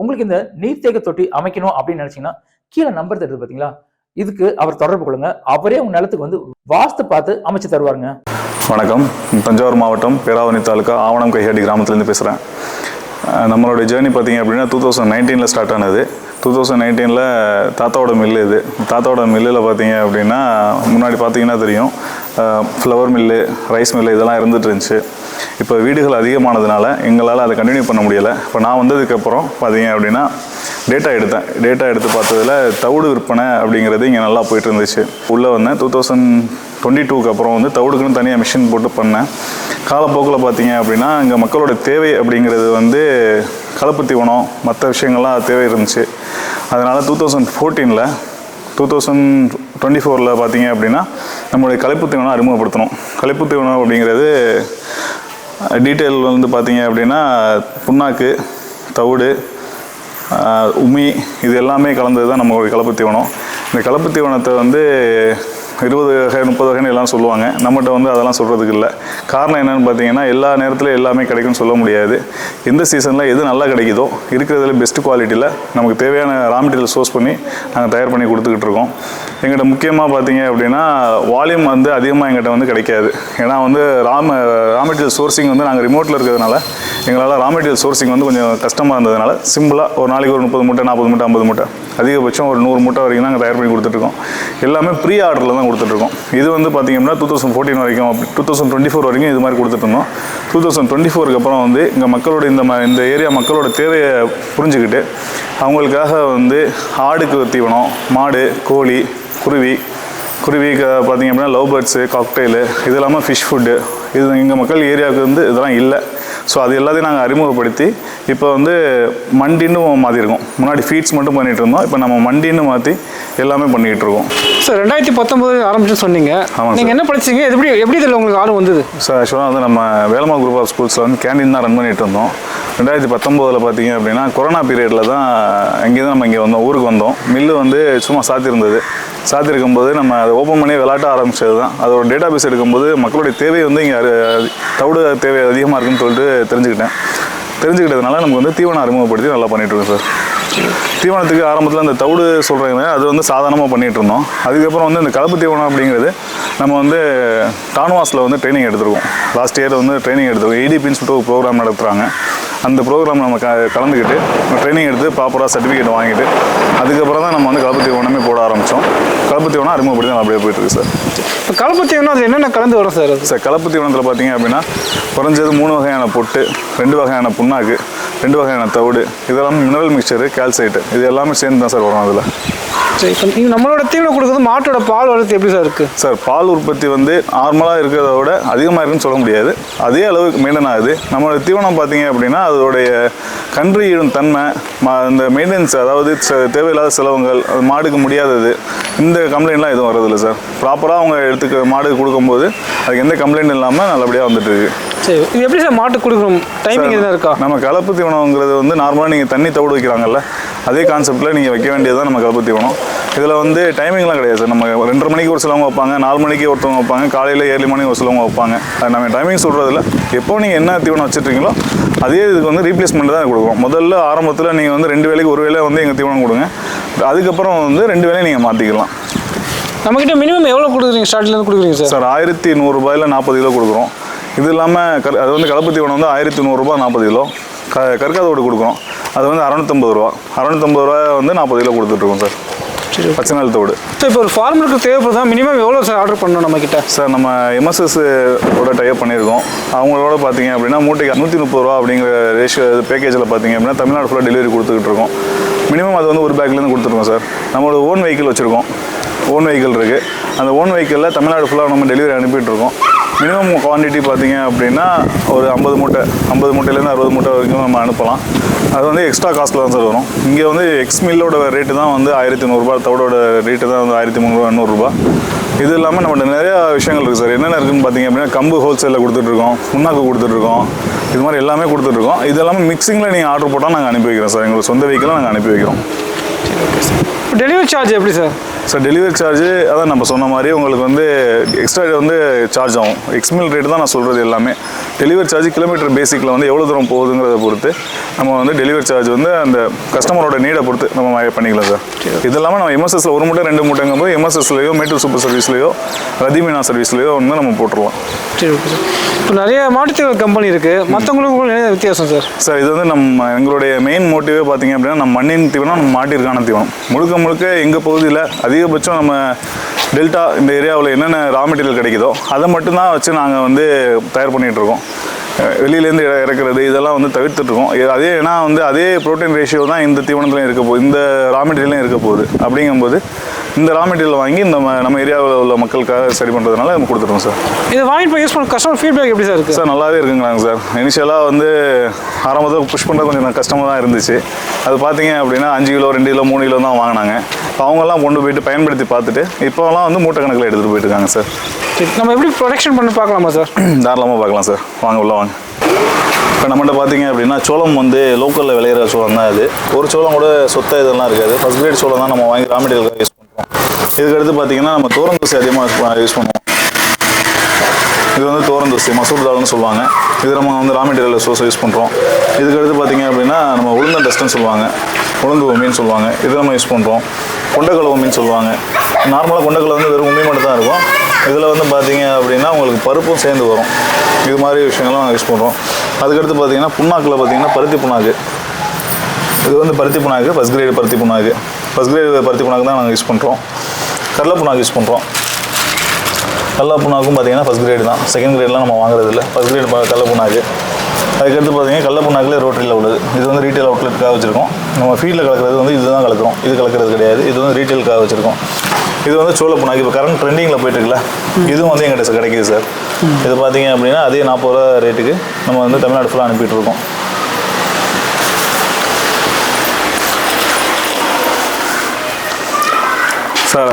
உங்களுக்கு இந்த நீர்த்தேக்க தொட்டி அமைக்கணும் அப்படின்னு நினைச்சீங்கன்னா கீழே நம்பர் தருது பார்த்தீங்களா இதுக்கு அவர் தொடர்பு கொள்ளுங்க. அவரே உங்க நிலத்துக்கு வந்து வாஸ்து பார்த்து அமைச்சு தருவாருங்க. வணக்கம். தஞ்சாவூர் மாவட்டம் பேராவணி தாலுக்கா ஆவணம் கையாடி கிராமத்துலேருந்து பேசுகிறேன் நம்மளோட ஜேர்னி பார்த்தீங்க அப்படின்னா டூ தௌசண்ட் நைன்டீனில் ஸ்டார்ட் ஆனது. டூ தௌசண்ட் நைன்டீனில் தாத்தாவோட மில்லு இது. தாத்தாவோட மில்லில் பார்த்தீங்க அப்படின்னா முன்னாடி பார்த்தீங்கன்னா தெரியும். ஃப்ளவர் மில்லு ரைஸ் மில்லு இதெல்லாம் இருந்துட்டு இருந்துச்சு இப்போ வீடுகள் அதிகமானதுனால எங்களால் அதை கண்டினியூ பண்ண முடியலை. இப்போ நான் வந்ததுக்கப்புறம் பார்த்தீங்க அப்படின்னா டேட்டா எடுத்தேன். டேட்டா எடுத்து பார்த்ததுல தவிடு விற்பனை அப்படிங்கிறது இங்கே நல்லா போயிட்டு இருந்துச்சு உள்ளே வந்தேன். டூ தௌசண்ட் டுவெண்ட்டி டூக்கு அப்புறம் வந்து தவிடுக்குன்னு தனியாக மிஷின் போட்டு பண்ணேன். காலப்போக்கில் பார்த்தீங்க அப்படின்னா இங்கே மக்களோட தேவை அப்படிங்கிறது வந்து கலப்பு தீவனம் மற்ற விஷயங்கள்லாம் தேவை இருந்துச்சு. அதனால் டூ தௌசண்ட் ஃபோர்டீனில் டூ தௌசண்ட் டுவெண்ட்டி ஃபோரில் பார்த்தீங்க அப்படின்னா நம்மளுடைய கலைப்பு தீவனம் அறிமுகப்படுத்தணும். கலைப்பு தீவனம் அப்படிங்கிறது டீட்டெயில் வந்து பார்த்தீங்க அப்படின்னா புண்ணாக்கு தவிடு உமி இது எல்லாமே கலந்தது தான் நம்மளுடைய கலப்பு தீவனம். இந்த கலப்பு தீவனத்தை வந்து இருபது வகை முப்பது வகைன்னு எல்லாம் சொல்லுவாங்க. நம்மகிட்ட வந்து அதெல்லாம் சொல்கிறதுக்கு இல்லை. காரணம் என்னன்னு பார்த்தீங்கன்னா எல்லா நேரத்தில் எல்லாமே கிடைக்கும்னு சொல்ல முடியாது. எந்த சீசனில் எது நல்லா கிடைக்குதோ இருக்கிறதுல பெஸ்ட் குவாலிட்டியில் நமக்கு தேவையான ரா மெட்டீரியல் சோர்ஸ் பண்ணி நாங்கள் தயார் பண்ணி கொடுத்துக்கிட்டு இருக்கோம். எங்கிட்ட முக்கியமாக பார்த்தீங்க அப்படின்னா வால்யூம் வந்து அதிகமாக எங்கிட்ட வந்து கிடைக்காது. ஏன்னா வந்து ரா ரா மெட்டீரியல் சோர்சிங் வந்து நாங்கள் ரிமோட்டில் இருக்கிறதுனால எங்களால் ரா மெட்டீரியல் சோர்சிங் வந்து கொஞ்சம் கஷ்டமாக இருந்ததுனால சிம்பிளாக ஒரு நாளைக்கு ஒரு முப்பது மூட்டை நாற்பது மூட்டை ஐம்பது மூட்டை அதிகபட்சம் ஒரு நூறு மூட்டை வரைக்கும் நாங்கள் தயார் பண்ணி கொடுத்துட்ருக்கோம். எல்லாமே ப்ரீ ஆர்டரில் தான் கொடுத்துட்ருக்கோம். இது வந்து பார்த்தீங்கன்னா டூ தௌசண்ட் ஃபோர்டீன் வரைக்கும் டூ தௌசண்ட் டுவெண்ட்டி ஃபோர் வரைக்கும் இது மாதிரி கொடுத்துட்ருந்தோம். டூ தௌசண்ட் டுவெண்ட்டி ஃபோருக்கு அப்புறம் வந்து இங்கே மக்களோட இந்த இந்த ஏரியா மக்களோட தேவையை புரிஞ்சுக்கிட்டு அவங்களுக்காக வந்து ஆடுக்கு தீவனம் மாடு கோழி குருவி குருவி பார்த்தீங்க அப்படின்னா லவ் பேர்ட்ஸு காக்டெயிலு இது இல்லாமல் ஃபிஷ் ஃபுட்டு இது எங்கள் மக்கள் ஏரியாவுக்கு வந்து இதெல்லாம் இல்லை. ஸோ அது எல்லாத்தையும் நாங்கள் அறிமுகப்படுத்தி இப்போ வந்து மண்டின்னு மாற்றிருக்கோம் முன்னாடி ஃபீட்ஸ் மட்டும் பண்ணிகிட்டு இருந்தோம். இப்போ நம்ம மண்டின்னு மாற்றி எல்லாமே பண்ணிக்கிட்டு இருக்கோம். சார் ரெண்டாயிரத்தி பத்தொம்போது ஆரம்பிச்சுன்னு சொன்னீங்க. ஆமாம் நீங்கள் என்ன படிச்சீங்க? எப்படி எப்படி இதில் உங்களுக்கு ஆர்வம் வந்தது? சார் ஆக்சுவலாக வந்து நம்ம வேலமா குரூப் ஆஃப் ஸ்கூல்ஸில் வந்து கேண்டீன் தான் ரன் பண்ணிட்டு இருந்தோம். ரெண்டாயிரத்தி பத்தொம்போதில் பார்த்தீங்க அப்படின்னா கொரோனா பீரியடில் தான் இங்கேருந்து நம்ம இங்கே வந்தோம் ஊருக்கு வந்தோம். மில்லு வந்து சும்மா சாத்தியிருந்தது. சாத்திருக்கும்போது நம்ம அதை ஓப்பன் பண்ணி விளாட்ட ஆரம்பிச்சது தான். அதோட டேட்டா பேஸ் எடுக்கும்போது மக்களுடைய தேவை வந்து இங்கே தவிடு தேவை அதிகமாக இருக்குன்னு சொல்லிட்டு தெரிஞ்சுக்கிட்டேன். தெரிஞ்சுக்கிட்டதுனால நமக்கு வந்து தீவனம் அறிமுகப்படுத்தி நல்லா பண்ணிட்டு இருக்கோம் சார். தீவனத்துக்கு ஆரம்பத்தில் அந்த தவிடு சொல்கிறாங்க அது வந்து சாதாரணமாக பண்ணிகிட்டு இருந்தோம். அதுக்கப்புறம் வந்து இந்த கலப்பு தீவனம் அப்படிங்கிறது நம்ம வந்து டான்வாஸில் வந்து ட்ரைனிங் எடுத்திருக்கோம். லாஸ்ட் இயர் வந்து ட்ரைனிங் எடுத்திருக்கோம். ஏடிபின்னு சொல்லிட்டு ஒரு ப்ரோக்ராம் நடத்துகிறாங்க அந்த ப்ரோக்ராம் நம்ம க கலந்துக்கிட்டு ட்ரைனிங் எடுத்து ப்ராப்பராக சர்டிஃபிகேட் வாங்கிட்டு அதுக்கப்புறம் தான் நம்ம வந்து கலப்பு தீவனமே போட ஆரம்பித்தோம் கலப்பு தீவனம் அறிமுகப்படுத்தி நல்லா அப்படியே போயிட்டுருக்கு சார். இப்போ கலப்பு தீவனம் அது என்னென்ன கலந்து வரும் சார் சார் கலப்பு தீவனத்தில் பார்த்தீங்க அப்படின்னா குறைஞ்சது மூணு வகையான பொட்டு ரெண்டு வகையான புண்ணாக்கு ரெண்டு வகையான தவிடு இதெல்லாம் மினரல் மிக்சரு கால்சைட்டு இது எல்லாமே சேர்ந்து தான் சார் வரும் அதில். சரி இப்போ நீங்கள் நம்மளோட தீவனம் கொடுக்குறது மாட்டோட பால் வளர்த்து எப்படி சார் இருக்குது சார் பால் உற்பத்தி வந்து நார்மலாக இருக்கிறத விட அதிகமாக இருக்குன்னு சொல்ல முடியாது. அதே அளவுக்கு மெயின்டைன் ஆகுது. நம்மளோட தீவனம் பார்த்தீங்க அப்படின்னா அதோடைய கன்று ஈடும் தன்மை இந்த மெயின்டெனன்ஸ் அதாவது தேவையில்லாத செலவுகள் அது மாடுக்கு முடியாதது இந்த கம்ப்ளைண்ட்லாம் எதுவும் வரதில்லை சார். ப்ராப்பராக அவங்க எடுத்துக்க மாடுக்கு கொடுக்கும்போது அதுக்கு எந்த கம்ப்ளைண்ட் இல்லாமல் நல்லபடியாக வந்துட்டு இருக்கு சரி இது எப்படி சார் மாட்டுக்கு கொடுக்கணும் டைமிங் எதுவும் இருக்கா? நம்ம கலப்பு தீவனங்கிறது வந்து நார்மலாக நீங்கள் தண்ணி தவிடு வைக்கிறாங்கல்ல அதே கான்செப்ட்டில் நீங்கள் வைக்க வேண்டியது தான் நம்ம கலப்பு தீவனம் இதில் வந்து டைமிங்லாம் கிடையாது சார். நம்ம ரெண்டரை மணிக்கு ஒரு சிலவங்க வைப்பாங்க நாலு மணிக்கு ஒருத்தவங்க வைப்பாங்க காலையில் ஏழு மணிக்கு ஒரு சிலவங்க வைப்பாங்க. அது நம்ம டைமிங் சொல்கிறதில்ல எப்போ நீங்கள் என்ன தீவனம் வச்சுட்ருக்கீங்களோ அதே இதுக்கு வந்து ரீப்ளேஸ்மெண்ட் தான் கொடுக்குறோம் முதல்ல ஆரம்பத்தில் நீங்கள் வந்து ரெண்டு வேளைக்கு ஒரு வேளை வந்து எங்கள் தீவனம் கொடுங்க. அதுக்கப்புறம் வந்து ரெண்டு வேளையும் நீங்கள் மாற்றிக்கலாம் நம்மக்கிட்ட மினிமம் எவ்வளோ கொடுக்குறீங்க? ஸ்டார்ட்லேருந்து கொடுக்குறீங்க சார்? சார் ஆயிரத்தி நூறுரூபாயில் நாற்பது கிலோ கொடுக்குறோம். இது இல்லாமல் கரு அது வந்து கலப்பு தீவனம் வந்து ஆயிரத்தி நூறுரூபா நாற்பது கிலோ. க கற்காதோடு கொடுக்குறோம். அது வந்து அறநூற்றம்பது ரூபா. அறநூற்றம்பது ரூபா வந்து நாற்பது கிலோ கொடுத்துட்ருக்கோம் சார். பச்சை நாள் தோடு ஸோ இப்போ ஒரு ஃபார்மருக்கு தேவைப்படுதா? மினிமம் எவ்வளோ சார் ஆர்டர் பண்ணணும் நம்ம கிட்ட சார் நம்ம எம்எஸ்எஸ் ஓட டைப் பண்ணியிருக்கோம். அவங்களோட பார்த்தீங்க அப்படின்னா மூட்டைக்கு நூற்றி முப்பது ரூபா அப்படிங்கிற ரேஷியோ பேக்கேஜில் பார்த்தீங்க அப்படின்னா தமிழ்நாடு ஃபுல்லாக டெலிவரி கொடுத்துக்கிட்டு இருக்கோம் மினிமம் அது வந்து ஒரு பேக்லேருந்து கொடுத்துருக்கோம் சார். நம்மளோட ஓன் வெஹிக்கிள் வச்சுருக்கோம். ஓன் வெஹிக்கிள் இருக்குது அந்த ஓன் வெஹிக்கிளில் தமிழ்நாடு ஃபுல்லாக நம்ம டெலிவரி அனுப்பிட்டு இருக்கோம் மினிமம் குவான்டிட்டி பார்த்தீங்க அப்படின்னா ஒரு ஐம்பது மூட்டை ஐம்பது மூட்டையிலேருந்து அறுபது மூட்டை வரைக்கும் நம்ம அனுப்பலாம். அது வந்து எக்ஸ்ட்ரா காஸ்ட்டில் தான் சார் வரும். இங்கே வந்து எக்ஸ் மில்லோட ரேட்டு தான் வந்து ஆயிரத்தி நூறுரூபா தவிடோட ரேட்டு தான் வந்து ஆயிரத்தி முந்நூறுபா நூறுரூபா இது இல்லாமல் நம்மகிட்ட நிறைய விஷயங்கள் இருக்குது சார் என்னென்ன இருக்குன்னு பார்த்தீங்க அப்படின்னா கம்பு ஹோல்சேலில் கொடுத்துட்ருக்கோம் புண்ணாக்கு கொடுத்துட்ருக்கோம் இது மாதிரி எல்லாமே கொடுத்துட்ருக்கோம் இது எல்லாமே மிக்சிங்கில் நீங்கள் ஆர்டர் போட்டால் நாங்கள் அனுப்பி வைக்கிறோம் சார் எங்களுக்கு சொந்த வெஹிக்கிளாக நாங்கள் அனுப்பி வைக்கிறோம். இப்போ டெலிவரி சார்ஜ் எப்படி சார் சார் டெலிவரி சார்ஜ் அதான் நம்ம சொன்ன மாதிரி உங்களுக்கு வந்து எக்ஸ்ட்ரா வந்து சார்ஜ் ஆகும். எக்ஸ்மில் ரேட்டு தான் நான் சொல்கிறது எல்லாமே. டெலிவரி சார்ஜ் கிலோமீட்டர் பேசிக்கில் வந்து எவ்வளோ தூரம் போகுதுங்கிறத பொறுத்து நம்ம வந்து டெலிவரி சார்ஜ் வந்து அந்த கஸ்டமரோட நீடை பொறுத்து நம்ம பண்ணிக்கலாம் சார் இது இல்லாமல் நம்ம எம்எஸ்எஸ்ல ஒரு மூட்டை ரெண்டு மூட்டைங்கும் போது எம்எஸ்எஸ்லையோ மேட்டூர் சூப்பர் சர்வீஸ்லையோ ரதிமீனா சர்வீஸ்லையோ வந்து நம்ம போட்டுருவோம் சரி ஓகே சார் இப்போ நிறைய மாட்டுத்தீவன கம்பெனி இருக்குது மற்றவங்களுக்கு என்ன வித்தியாசம் சார் சார் இது வந்து நம்ம எங்களுடைய மெயின் மோட்டிவே பார்த்தீங்க அப்படின்னா நம்ம மண்ணின் தீவனம் நம்ம மாட்டிற்கான தீவனம். முழுக்க முழுக்க எங்கள் பகுதியில் அதிகபட்சம் நம்ம டெல்டா இந்த ஏரியாவில் என்னென்ன ரா மெட்டீரியல் கிடைக்குதோ அதை மட்டும்தான் வச்சு நாங்கள் வந்து தயார் பண்ணிகிட்ருக்கோம் வெளியிலேருந்து இற- இறக்குறது இதெல்லாம் வந்து தவிர்த்துட்ருக்கோம் அதே ஏன்னா வந்து அதே ப்ரோட்டீன் ரேஷியோ தான் இந்த தீவனத்துலையும் இருக்க போகுது இந்த ரா மெட்டீரியலையும் இருக்க போகுது. அப்படிங்கும்போது இந்த ரா மெட்டீரியல் வாங்கி நம்ம நம்ம ஏரியாவில் உள்ள மக்களுக்காக சரி பண்ணுறதுனால நம்ம கொடுத்துருவோம் சார் இதை வாங்கிட்டு யூஸ் பண்ண கஸ்டமர் ஃபீட்பேக் எப்படி சார் இருக்குது சார் நல்லாவே இருக்குங்கிறாங்க சார் இனிஷியலாக வந்து ஆரம்பத்தில் புஷ் பண்ணுறது கொஞ்சம் கஷ்டமாக தான் இருந்துச்சு. அது பார்த்தீங்க அப்படின்னா அஞ்சு கிலோ ரெண்டு கிலோ மூணு கிலோ தான் வாங்கினாங்க. அவங்கெல்லாம் கொண்டு போயிட்டு பயன்படுத்தி பார்த்துட்டு இப்போலாம் வந்து மூட்டை கணக்கில் எடுத்துகிட்டு போயிட்டு இருக்காங்க சார் நம்ம எப்படி ப்ரொடக்ஷன் பண்ணி பார்க்கலாமா சார் தாராளமாக பார்க்கலாம் சார் வாங்க உள்ள வாங்க. இப்போ நம்மகிட்ட பார்த்தீங்க அப்படின்னா சோளம் வந்து லோக்கலில் விளையிற சோளம் தான் இது ஒரு சோளம் கூட சொத்தை இதெல்லாம் இருக்காது. ஃபஸ்ட் கிரேட் சோளம் தான் நம்ம வாங்கி ரா பண்ணுறோம் இதுக்கடுத்து பார்த்தீங்கன்னா நம்ம தோரந்தோசை அதிகமாக யூஸ் பண்ணுவோம். இது வந்து தோரந்தோசி மசூர் தால்னு சொல்லுவாங்க. இது நம்ம வந்து ரா மெட்டீரியல் சோர்ஸ் யூஸ் பண்ணுறோம் இதுக்கடுத்து பார்த்தீங்க அப்படின்னா நம்ம உளுந்த டஸ்ட்னு சொல்லுவாங்க. உளுந்து உமின்னு சொல்லுவாங்க. இது நம்ம யூஸ் பண்ணுறோம் கொண்டக்கடலை உமின்னு சொல்லுவாங்க. நார்மலாக கொண்டக்கடலை வந்து வெறும் உமி மட்டும் தான் இருக்கும். இதில் வந்து பார்த்தீங்க அப்படின்னா உங்களுக்கு பருப்பும் சேர்ந்து வரும். இது மாதிரி விஷயங்கள்லாம் நாங்கள் யூஸ் பண்ணுறோம் அதுக்கடுத்து பார்த்தீங்கன்னா புண்ணாக்கில் பார்த்தீங்கன்னா பருத்தி புண்ணாக்கு. இது வந்து பருத்தி புண்ணாக்கு ஃபஸ்ட் கிரேடு பருத்தி புண்ணாக்கு. ஃபஸ்ட் கிரேடு பருத்தி புண்ணாக்கு தான் நாங்கள் யூஸ் பண்ணுறோம் கடலை புண்ணாக்கு யூஸ் பண்ணுறோம் கடலை புண்ணாக்கும் பார்த்தீங்கன்னா ஃபஸ்ட் கிரேடு தான். செகண்ட் கிரேட்லாம் நம்ம வாங்குறது இல்லை ஃபஸ்ட் கிரேட் கடலை புண்ணாக்கு. அதுக்கடுத்து பார்த்தீங்கன்னா கடலை புண்ணாக்கில் ரோட்டரியில் உள்ளது. இது வந்து ரீட்டைல் அவுட்லெட்டுக்காக வச்சுருக்கோம். நம்ம ஃபீல்டில் கலக்கிறது வந்து இதுதான் கலக்கிறோம். இது கலக்கிறது கிடையாது. இது வந்து ரீட்டைலுக்காக வச்சுருக்கோம். இது வந்து சோள புண்ணாக்கு. இப்போ கரண்ட் ட்ரெண்டிங்கில் போயிட்டுருக்குல்ல. இதுவும் வந்து எங்கிட்ட கிடைக்குது சார் இது பார்த்தீங்க அப்படின்னா அதே நாற்பது ரூபா ரேட்டுக்கு நம்ம வந்து தமிழ்நாடு ஃபுல்லாக இருக்கோம் சார்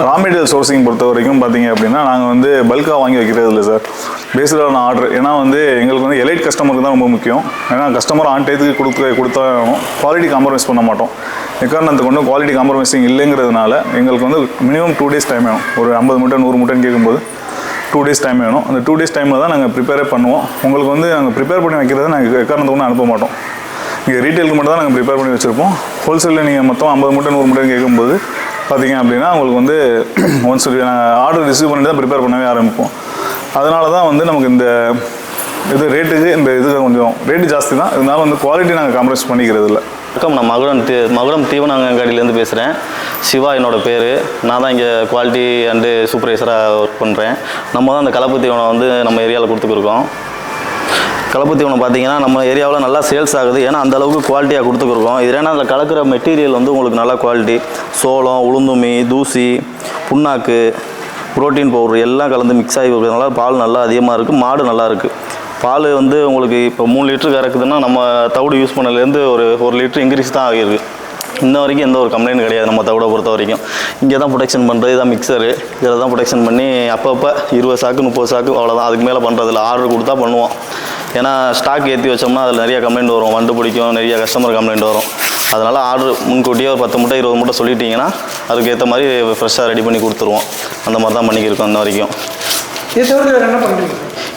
ரா மெட்டீரியல் சோர்சிங் பொறுத்த வரைக்கும் பார்த்தீங்க அப்படின்னா நாங்கள் வந்து பல்காக வாங்கி வைக்கிறது இல்லை சார் பேசிக்கலான ஆர்டர் ஏன்னா வந்து எங்களுக்கு வந்து எலைட் கஸ்டமருக்கு தான் ரொம்ப முக்கியம். ஏன்னா கஸ்டமர் ஆன் டயத்துக்கு கொடுக்க கொடுத்தா குவாலிட்டி காம்ப்ரமைஸ் பண்ண மாட்டோம். எக்காரணத்தை கொண்டு குவாலிட்டி காம்ப்ரமைசிங் இல்லைங்கிறதுனால எங்களுக்கு வந்து மினிமம் டூ டேஸ் டைம் வேணும். ஒரு ஐம்பது மூட்டை நூறு மூட்டைன்னு கேட்கும்போது டூ டேஸ் டைம் வேணும். அந்த டூ டேஸ் டைமில் தான் நாங்கள் ப்ரிப்பேரே பண்ணுவோம். உங்களுக்கு வந்து நாங்கள் ப்ரிப்பேர் பண்ணி வைக்கிறத நாங்கள் எக்காரணத்தை கொண்டு அனுப்ப மாட்டோம். நீங்கள் ரீட்டெயிலுக்கு மட்டும் தான் நாங்கள் ப்ரிப்பேர் பண்ணி வச்சுருப்போம். ஹோல்சேலில் நீங்கள் மொத்தம் ஐம்பது மூட்டை நூறு மூட்டைன்னு கேட்கும்போது பார்த்தீங்க அப்படின்னா உங்களுக்கு வந்து ஒன்ஸ் நாங்கள் ஆர்டர் ரிசீவ் பண்ணி தான் ப்ரிப்பேர் பண்ணவே ஆரம்பிப்போம். அதனால தான் வந்து நமக்கு இந்த இது ரேட்டுக்கு இந்த இது கொஞ்சம் ரேட்டு ஜாஸ்தி தான். இருந்தாலும் வந்து குவாலிட்டி நாங்கள் காம்ப்ரமைஸ் பண்ணிக்கிறது இல்லை வணக்கம் நான் மகுடம் தீ மகுடம் தீவனாங்கடியிலேருந்து பேசுகிறேன் சிவா என்னோட பேர். நான் தான் இங்கே குவாலிட்டி அண்டு சூப்பர்வைசராக ஒர்க் பண்ணுறேன் நம்ம தான் அந்த கலப்பு தீவனம் வந்து நம்ம ஏரியாவில் கொடுத்துருக்கோம் கலப்பு தீவனம் பார்த்தீங்கன்னா நம்ம ஏரியாவில் நல்லா சேல்ஸ் ஆகுது. ஏன்னா அந்த அளவுக்கு குவாலிட்டியாக கொடுத்துருக்கோம் இது ஏன்னா அதில் கலக்கிற மெட்டீரியல் வந்து உங்களுக்கு நல்லா குவாலிட்டி சோளம் உளுந்துமி தூசி புண்ணாக்கு புரோட்டீன் பவுடர் எல்லாம் கலந்து மிக்ஸ் ஆகி இருக்கிறதுனால பால் நல்லா அதிகமாக இருக்குது மாடு நல்லா இருக்குது பால் வந்து உங்களுக்கு இப்போ மூணு லிட்டர் கறக்குதுன்னா நம்ம தவிடு யூஸ் பண்ணலேருந்து ஒரு ஒரு லிட்டர் இன்க்ரீஸ் தான் ஆகிருக்கு இன்ன வரைக்கும் எந்த ஒரு கம்ப்ளைண்ட் கிடையாது. நம்ம தவிட பொறுத்த வரைக்கும். இங்கே தான் ப்ரொடெக்ஷன் பண்ணுறது இதான் மிக்சரு இதில் தான் ப்ரொடெக்ஷன் பண்ணி அப்பப்போ இருபது சாக்கு முப்பது சாக்கு அவ்வளோதான் அதுக்கு மேலே பண்ணுறதில்ல ஆர்டர் கொடுத்தா பண்ணுவோம். ஏன்னா ஸ்டாக் ஏற்றி வச்சோம்னா அதில் நிறைய கம்ப்ளைண்ட் வரும். வண்டு பிடிக்கும் நிறைய கஸ்டமர் கம்ப்ளைண்ட் வரும். அதனால் ஆர்டர் முன்கூட்டியே ஒரு பத்து மூட்டை இருபது மூட்டை சொல்லிட்டீங்கன்னா அதுக்கேற்ற மாதிரி ஃப்ரெஷ்ஷாக ரெடி பண்ணி கொடுத்துருவோம். அந்த மாதிரி தான் பண்ணிக்கிருக்கோம் இன்ன வரைக்கும்.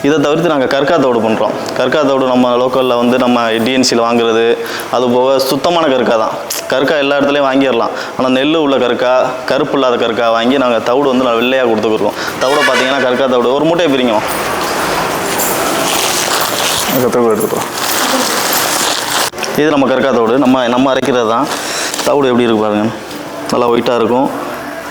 இதை தவிர்த்து நாங்கள் கற்கா தவிடு பண்ணுறோம் கற்கா தவிடு நம்ம லோக்கலில் வந்து நம்ம டிஎன்சியில் வாங்குறது அது போக சுத்தமான கற்கா தான். கற்கா எல்லா இடத்துலையும் வாங்கிடலாம். ஆனால் நெல் உள்ள கற்கா கருப்பு இல்லாத கற்கா வாங்கி நாங்கள் தவிடு வந்து நான் வெள்ளையாக கொடுத்துருக்கோம் தவிட பார்த்தீங்கன்னா கற்கா தவிடு ஒரு மூட்டையை பிரிங்க எடுத்துக்கலாம் இது நம்ம கற்கா தவிடு. நம்ம நம்ம அரைக்கிறது தான். தவிடு எப்படி இருக்கு பாருங்க. நல்லா ஒயிட்டாக இருக்கும்.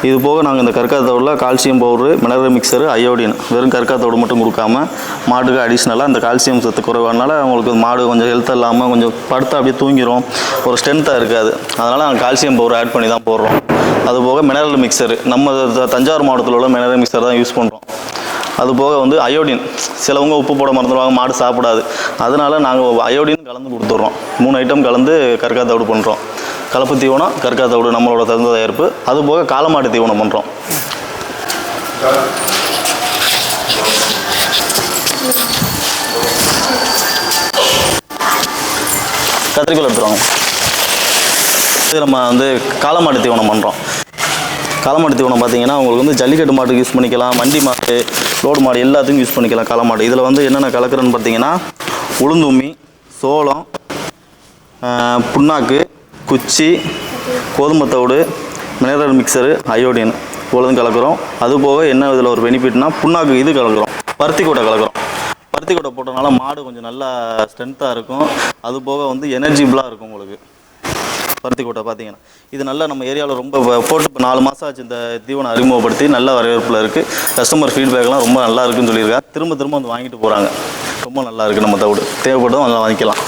இது போக நாங்கள் இந்த கற்காத்தோடில் calcium powder mineral mixture iodine வெறும் கற்காத்தோடு மட்டும் கொடுக்காம மாட்டுக்கு அடிஷ்னலாக அந்த கால்சியம் சத்து குறைவானால அவங்களுக்கு மாடு கொஞ்சம் ஹெல்த் இல்லாமல் கொஞ்சம் படுத்தா அப்படியே தூங்கிரும். ஒரு ஸ்ட்ரென்த்தாக இருக்காது. அதனால் நாங்கள் கால்சியம் பவுடர் ஆட் பண்ணி தான் போடுறோம். அது போக மினரல் மிக்சரு நம்ம த- தஞ்சாவூர் மாவட்டத்தில் உள்ள மினரல் மிக்சர் தான் யூஸ் பண்ணுறோம் அது போக வந்து அயோடின் சிலவங்க உப்பு போட மறந்துடுவாங்க மாடு சாப்பிடாது. அதனால் நாங்கள் அயோடின் கலந்து கொடுத்துட்றோம். மூணு ஐட்டம் கலந்து கற்காத்தோடு பண்ணுறோம் கலப்பு தீவனம் கற்காத்தோடு நம்மளோட தகுந்த தயாரிப்பு. அது போக தீவனம் பண்ணுறோம் கத்திரிக்கோல் எடுத்துருவாங்க. இது நம்ம வந்து காலமாட்டு தீவனம் பண்ணுறோம் காளமாட்டு தீவனம் பார்த்தீங்கன்னா உங்களுக்கு வந்து ஜல்லிக்கட்டு மாட்டுக்கு யூஸ் பண்ணிக்கலாம் வண்டி மாடு லோடு மாடு எல்லாத்துக்கும் யூஸ் பண்ணிக்கலாம் காளமாடு இதில் வந்து என்னென்ன கலக்குறேன்னு பார்த்தீங்கன்னா உளுந்தும்மி சோளம் புண்ணாக்கு குச்சி கோதுமை தவிடு மினரல் மிக்சரு அயோடின் இவ்வளோதும் கலக்கிறோம். அது போக என்ன இதில் ஒரு பெனிஃபிட்னா புண்ணாக்கு இது கலக்கிறோம். பருத்தி கொட்டை கலக்கிறோம். பருத்தி கூட்டை போட்டனால மாடு கொஞ்சம் நல்லா ஸ்ட்ரென்த்தாக இருக்கும். அது போக வந்து எனர்ஜிபிளாக இருக்கும் உங்களுக்கு. பருத்தி கொட்டை பார்த்தீங்கன்னா. இது நல்லா நம்ம ஏரியாவில் ரொம்ப போட்டு இப்போ நாலு மாதம் ஆச்சு இந்த தீவனம் அறிமுகப்படுத்தி நல்ல வரவேற்பில் இருக்குது கஸ்டமர் ஃபீட்பேக்லாம் ரொம்ப நல்லா இருக்குன்னு சொல்லியிருக்காங்க. திரும்ப திரும்ப வந்து வாங்கிட்டு போகிறாங்க ரொம்ப நல்லா இருக்குது நம்ம தவிடு. தேவைப்பட்டதும் அதெல்லாம் வாங்கிக்கலாம்.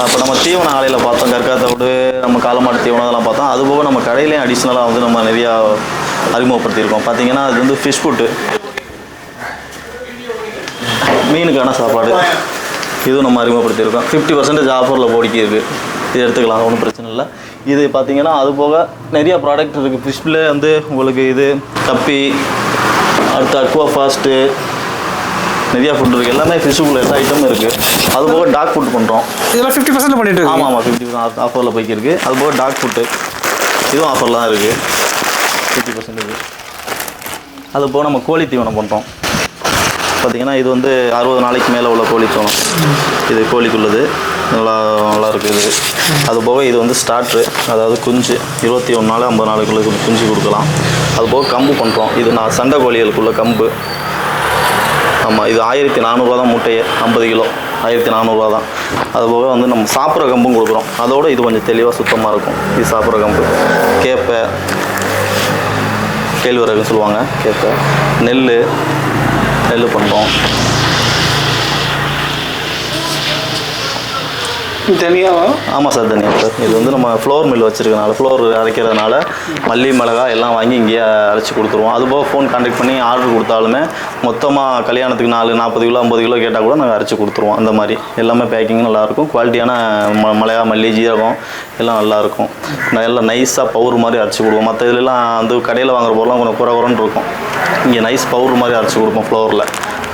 அப்போ நம்ம தீவன ஆலையில் பார்த்தோம் கற்காத்தோடு நம்ம காலமாட்டு தீவனம் அதெல்லாம் பார்த்தோம். அது போக நம்ம கடையிலையும் அடிஷ்னலாக வந்து நம்ம நிறையா அறிமுகப்படுத்தியிருக்கோம். பார்த்தீங்கன்னா அது வந்து ஃபிஷ் ஃபுட்டு மீனுக்கான சாப்பாடு. இதுவும் நம்ம அறிமுகப்படுத்தியிருக்கோம். ஃபிஃப்டி பர்சன்டேஜ் ஆஃபரில் போடிக்கி இருக்குது இது எடுத்துக்கலாம் ஒன்றும் பிரச்சனை இல்லை. இது பார்த்தீங்கன்னா அது போக நிறைய ப்ராடக்ட் இருக்குது ஃபிஷ்பில் வந்து உங்களுக்கு இது கப்பி அடுத்து அக்வா ஃபாஸ்ட்டு நிறையா ஃபுட் இருக்குது எல்லாமே ஃபிஷ்ஷுக்குள்ள எல்லா ஐட்டமும் இருக்குது அது போக டாக் ஃபுட் பண்ணுறோம் இதெல்லாம் ஃபிஃப்டி பர்சன்ட் பண்ணிட்டு ஆமாம் இருக்கோம் ஆமாம் ஃபிஃப்டி ஆஃபரில் போய்க்கு இருக்குது அது போக டாக் ஃபுட்டு இதுவும் ஆஃபரில் தான் இருக்குது ஃபிஃப்டி பர்சன்டேஜ் அது போக நம்ம கோழி தீவனம் பண்ணுறோம் பார்த்தீங்கன்னா இது வந்து அறுபது நாளைக்கு மேலே உள்ள கோழி தீவனம். இது கோழிக்குள்ளது. நல்லா நல்லா இருக்குது இது. அது போக இது வந்து ஸ்டார்ட்ரு அதாவது குஞ்சு. இருபத்தி ஒன்று நாள் ஐம்பது நாளுக்குள்ள குஞ்சு கொடுக்கலாம். அது போக கம்பு பண்ணுறோம் இது நான் சண்டை கோழிகளுக்குள்ள கம்பு. ஆமாம் இது ஆயிரத்தி நானூறுரூவா தான் மூட்டையே ஐம்பது கிலோ. ஆயிரத்தி நானூறுரூவா தான். அதுபோக வந்து நம்ம சாப்பிட்ற கம்பும் கொடுக்குறோம். அதோடு இது கொஞ்சம் தெளிவாக சுத்தமாக இருக்கும். இது சாப்பிட்ற கம்பு. கேப்பை கேழ்வரகுன்னு சொல்லுவாங்க. கேப்பை. நெல் நெல் பண்ணுறோம் தனியாவா? ஆமாம் சார் தனியா சார். இது வந்து நம்ம ஃப்ளோர் மில் வச்சுருக்கனால ஃப்ளோர் அரைக்கிறதுனால மல்லி மிளகா எல்லாம் வாங்கி இங்கேயே அரைச்சி கொடுத்துருவோம். அதுபோக ஃபோன் கான்டாக்ட் பண்ணி ஆர்டர் கொடுத்தாலுமே மொத்தமாக கல்யாணத்துக்கு நாலு நாற்பது கிலோ ஐம்பது கிலோ கேட்டால் கூட நாங்கள் அரைச்சி கொடுத்துருவோம். அந்த மாதிரி. எல்லாமே பேக்கிங் நல்லாயிருக்கும் குவாலிட்டியான ம மிளகா மல்லி ஜீரகம் எல்லாம் நல்லாயிருக்கும் எல்லாம் நைஸாக பவுர் மாதிரி அரைச்சி கொடுப்போம். மற்ற இதுலலாம் வந்து கடையில் வாங்குற பொருள்லாம் கொஞ்சம் குறை குறைன்னு இருக்கும். இங்கே நைஸ் பவுர் மாதிரி அரைச்சி கொடுப்போம் ஃப்ளோரில்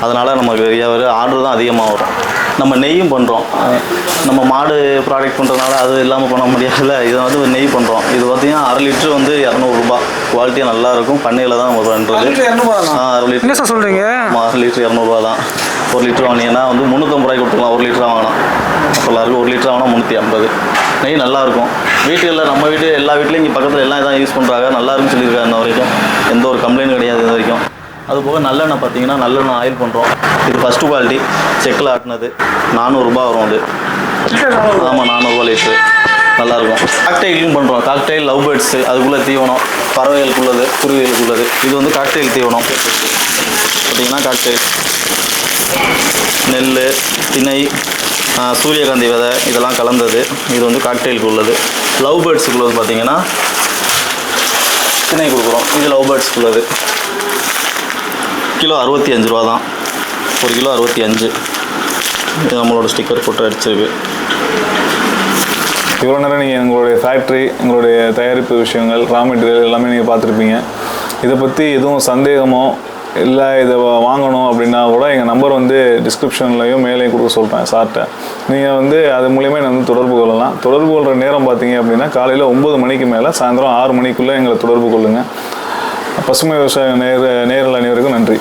அதனால் நமக்கு ஒரு ஆர்டர் தான் அதிகமாக வரும். நம்ம நெய்யும் பண்ணுறோம் நம்ம மாடு ப்ராடக்ட் பண்ணுறதுனால அது இல்லாமல் பண்ண முடியாதுல்ல. இதை வந்து நெய் பண்ணுறோம் இது பார்த்தீங்கன்னா அரை லிட்ரு வந்து இரநூறுபா குவாலிட்டியாக நல்லா இருக்கும். பண்ணையில் தான் நம்ம பண்ணுறது? ஆ அரை லிட்டர். என்ன சார் சொல்கிறீங்க ஆமா, அரை லிட்டர் இரநூறுபா தான் ஒரு லிட்டர் வாங்கினீங்கன்னா வந்து முந்நூற்றம்பது ரூபாய்க்கு கொடுத்துக்கலாம் ஒரு லிட்டர் வாங்கலாம் எல்லாருக்கும் ஒரு லிட்டர் வாங்கினா முந்நூற்றி ஐம்பது. நெய் நல்லாயிருக்கும் வீட்டுகளில் நம்ம வீட்டு எல்லா வீட்லேயும் இங்கே பக்கத்தில் எல்லாம் இதான் யூஸ் பண்ணுறாங்க நல்லா இருக்குன்னு சொல்லியிருக்காங்க இன்ன வரைக்கும். எந்த ஒரு கம்ப்ளைண்ட் கிடையாது இது வரைக்கும். அது போக நல்லெண்ணெய் பார்த்தீங்கன்னா நல்லெண்ணெய் ஆயில் பண்ணுறோம் இது ஃபஸ்ட்டு குவாலிட்டி செக்கில் ஆட்டினது. நானூறுரூபா வரும் அது. ஆமாம் நானூறுரூவா லிட்ரு நல்லாயிருக்கும் காக்டைலும் பண்ணுறோம் காக்டைல் லவ் பேர்ட்ஸு அதுக்குள்ளே தீவனம். பறவைகளுக்குள்ளது குருவிகளுக்குள்ளது. இது வந்து காக்டைல் தீவனம். பார்த்தீங்கன்னா காக்டைல் நெல் திணை சூரியகாந்தி விதை இதெல்லாம் கலந்தது. இது வந்து காக்டெயிலுக்கு உள்ளது லவ் பேர்ட்ஸுக்கு உள்ளது பார்த்தீங்கன்னா திணை கொடுக்குறோம். இது லவ் பேர்ட்ஸ்க்கு உள்ளது கிலோ அறுபத்தி அஞ்சு ரூபா தான் ஒரு கிலோ அறுபத்தி அஞ்சு. இது நம்மளோட ஸ்டிக்கர் போட்டு அடிச்சிருக்கு. இவ்வளோ நேரம் நீங்கள் எங்களுடைய ஃபேக்ட்ரி எங்களுடைய தயாரிப்பு விஷயங்கள் ரா மெட்டீரியல் எல்லாமே நீங்கள் பார்த்துருப்பீங்க. இதை பற்றி எதுவும் சந்தேகமோ இல்லை இதை வாங்கணும் அப்படின்னா கூட எங்கள் நம்பர் வந்து டிஸ்கிரிப்ஷன்லையும் மேலேயும் கொடுக்க சொல்கிறேன் சார்கிட்ட நீங்கள் வந்து அது மூலியமாக என்னை வந்து தொடர்பு கொள்ளலாம். தொடர்பு கொள்கிற நேரம் பார்த்தீங்க அப்படின்னா காலையில் ஒம்பது மணிக்கு மேலே சாயந்தரம் ஆறு மணிக்குள்ளே எங்களை தொடர்பு கொள்ளுங்கள் பசுமை விவசாய நேர நேரில் அனைவருக்கும் நன்றி.